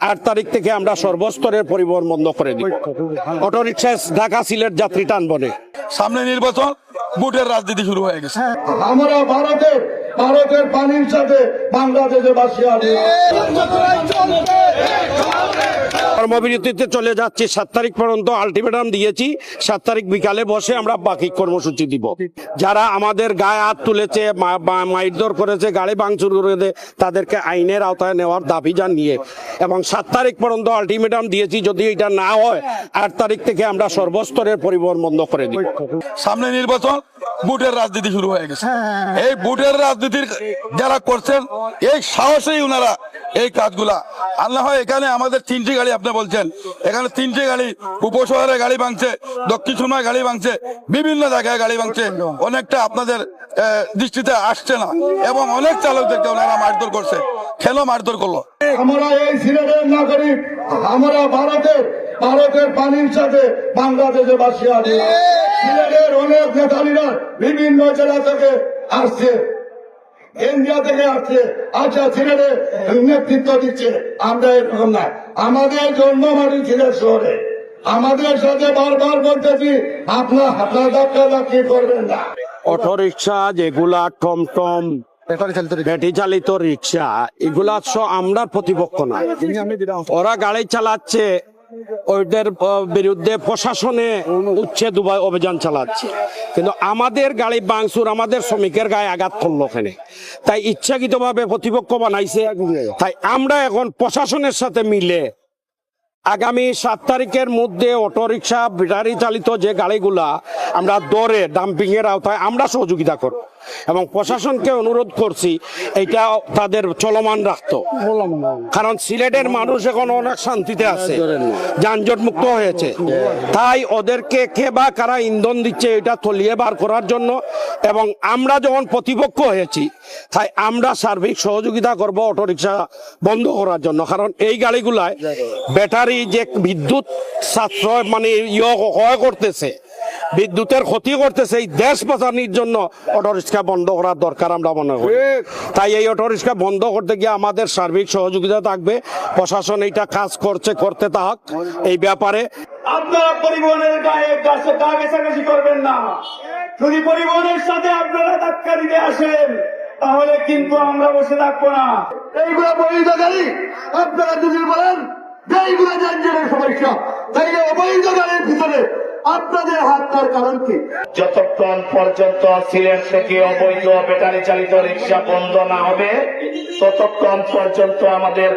আট তারিখ থেকে আমরা সর্বস্তরের পরিবহন বন্ধ করে দিই অটো রিক্সা ঢাকা সিলেট যাত্রী টান বনে সামনে নির্বাচন ভোটের রাজনীতি শুরু হয়ে গেছে। আমরা ভারতের ভারতের পানির সাথে বাংলাদেশে বাসী আছি। কর্মবিরতিতে চলে যাচ্ছি। সাত তারিখ পর্যন্ত আলটিমেটাম দিয়েছি। সাত তারিখ বিকালে বসে আমরা বাকি কর্মসূচি দিব। যারা আমাদের গায়ে হাত তুলেছে মা- মা- করেছে গাড়ি ভাঙচুর করেছে তাদেরকে আইনের আওতায় নেওয়ার দাবি জানিয়ে এবং সাত তারিখ পর্যন্ত আলটিমেটাম দিয়েছি। যদি এটা না হয় আট তারিখ থেকে আমরা সর্বস্তরের পরিবহন বন্ধ করে দিব। সামনে নির্বাচন বুটের রাজনীতি শুরু হয়ে গেছে। এই বুটের রাজনীতির যারা করছেন এই সাহসেই ওনারা এই কাজগুলা। আল্লাহ এখানে আমাদের তিনটি গাড়ি আপনি বলছেন। এখানে তিনটি গাড়ি, উপশহরে গাড়ি ভাঙছে, দক্ষিণ সময় গাড়ি ভাঙছে, বিভিন্ন জায়গায় গাড়ি ভাঙছে। অনেকটা আপনাদের দৃষ্টিতে আসছে না। এবং অনেক চালকদেরকে ওনারা মারধর করছে। কেন মারধর করল? আমরা এই সিলেটের নাগরিক, আমরা ভারতের ভারতের পানির সাথে বাংলাদেশে বাসী আছি। সিলেটের অনেক নেতালীরা বিভিন্ন জেলা থেকে আসছে। ইন্ডিয়া থেকে আসছে আচ্ছা সিলেটে নেতৃত্ব দিচ্ছে। আমরা এরকম না। আমাদের জন্মমাটি সিলেট শহরে। আমাদের সাথে বারবার বলতেছি আপনার আপনার ধাক্কা ধাক্কি করবেন না। অটো রিক্সা যেগুলা টমটম ব্যাটারি চালিত রিক্সা এগুলা সব আমরা প্রতিপক্ষ না। ওরা গাড়ি চালাচ্ছে ওইদের আহ, বিরুদ্ধে প্রশাসনে উচ্ছেদ উপায় অভিযান চালাচ্ছে। কিন্তু আমাদের গাড়ি বাংসুর আমাদের শ্রমিকের গায়ে আঘাত করল ওখানে তাই ইচ্ছাকৃতভাবে প্রতিপক্ষ বানাইছে। তাই আমরা এখন প্রশাসনের সাথে মিলে আগামী সাত তারিখের মধ্যে অটোরিকশা, ব্যাটারি চালিত যে গাড়িগুলা আমরা দরে ডাম্পিং এর আওতায় আমরা সহযোগিতা করব এবং প্রশাসনকে অনুরোধ করছি এটা তাদের চলমান রাখতো। কারণ সিলেটের মানুষ এখন অনেক শান্তিতে আছে যানজট মুক্ত হয়েছে। তাই ওদেরকে কে বা কারা ইন্ধন দিচ্ছে এটা তলিয়ে বার করার জন্য এবং আমরা যখন প্রতিপক্ষ হয়েছি তাই আমরা সার্বিক সহযোগিতা করব অটোরিকশা বন্ধ করার জন্য। কারণ এই গাড়িগুলায় ব্যাটারি যে বিদ্যুৎ সাশ্রয় মানে ইয়ে হয় করতেছে বিদ্যুতের ক্ষতি করতেছে এই দেশ বাঁচানোর জন্য অটোরিক্সা বন্ধ করার দরকার আমরা মনে করি। তাই এই অটোরিক্সা বন্ধ করতে গিয়ে আমাদের সার্বিক সহযোগিতা থাকবে প্রশাসন এইটা কাজ করছে করতে থাক এই ব্যাপারে। আপনারা পরিবহনের গায়ে গাছে গা করবেন না। যদি পরিবহনের সাথে আপনারা ধাক্কা দিতে আসেন তাহলে কিন্তু আমরা বসে থাকব না। এইগুলা বৈধ গাড়ি আপনারা যদি বলেন এইগুলা যানজটের সমস্যা অবৈধ গাড়ির ভিতরে আপনাদের হাত তার কারণ কি? যতক্ষণ পর্যন্ত অবৈধ চালিত রিক্সা বন্ধ না হবে, ততক্ষণ পর্যন্ত আমাদের